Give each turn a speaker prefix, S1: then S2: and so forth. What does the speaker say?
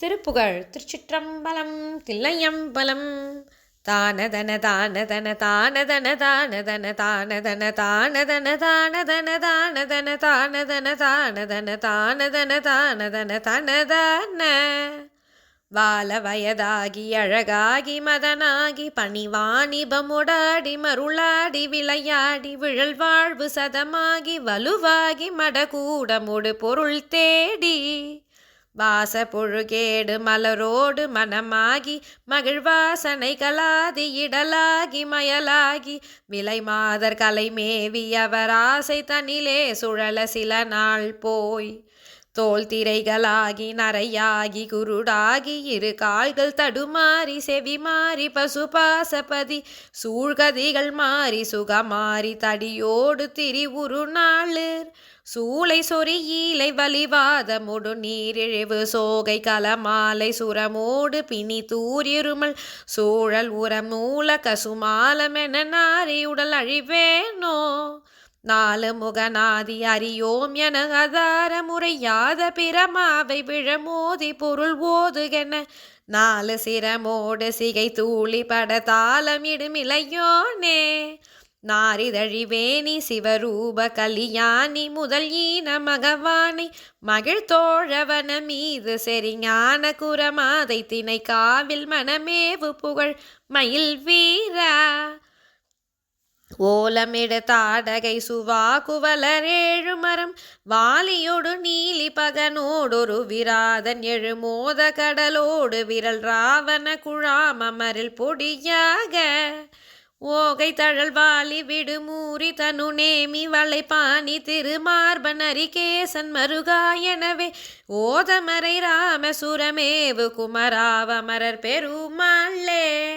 S1: திருப்புகழ் திருச்சிற்றம்பலம் தில்லையம்பலம் தானதன தானதன தானதன தானதன தானதன தானதன தானதன தானதன தானதன தானதன தானதன தானதன தனதன வால வயதாகி அழகாகி மதனாகி பணிவாணிபமுடாடி மருளாடி விளையாடி விழல் வாழ்வு சதமாகி வலுவாகி மடகூடமுடு பொருள் தேடி வாச புழுகேடு மலரோடு மனமாகி மகிழ்வாசனை கலாதி இடலாகி மயலாகி விலை மாதர் கலை மேவி அவர் ஆசை தனிலே சுழல சில நாள் போய். தோல் திரைகளாகி நரையாகி குருடாகி இரு கால்கள் தடுமாறி செவி மாறி பசுபாசபதி சூழ்கதிகள் மாறி சுகமாறி தடியோடு திரிவுரு நாளிர். சூளை சொறி ஈலை வலிவாத முடு நீரிழிவு சோகை கலமாலை சுரமோடு பிணி தூரிருமல் சூழல் உரம் மூல கசுமாலமென நாரி உடல் அழிவேனோ? நாலு முகநாதி அறியோம் என அதார முறையாத பிரமாவை விழமோதி பொருள் ஓதுகென நாலு சிரமோடு சிகை தூளி பட தாளமிடுமிளையோனே நாரிதழிவேணி சிவரூப கலியாணி முதல் ஈன மகவானை மகிழ்தோழவன மீது செறிஞான குரமாதை திணை காவில் மனமேவு புகழ் மயில் வீரா. ஓலமிடு தாடகை சுவா குவலரேழு மரம் வாலியொடு நீலி பகனோடொரு விராதன் எழு மோத கடலோடு விரல் ராவண குழாமமரில் பொடியாக. ஓகை தழல் தழல்வாளி விடுமூறி தனு நேமி வளைப்பாணி திருமார்பனரி கேசன் மருகா எனவே ஓதமரை ராமசுரமேவு குமராவமரர் பெருமாள்ளே.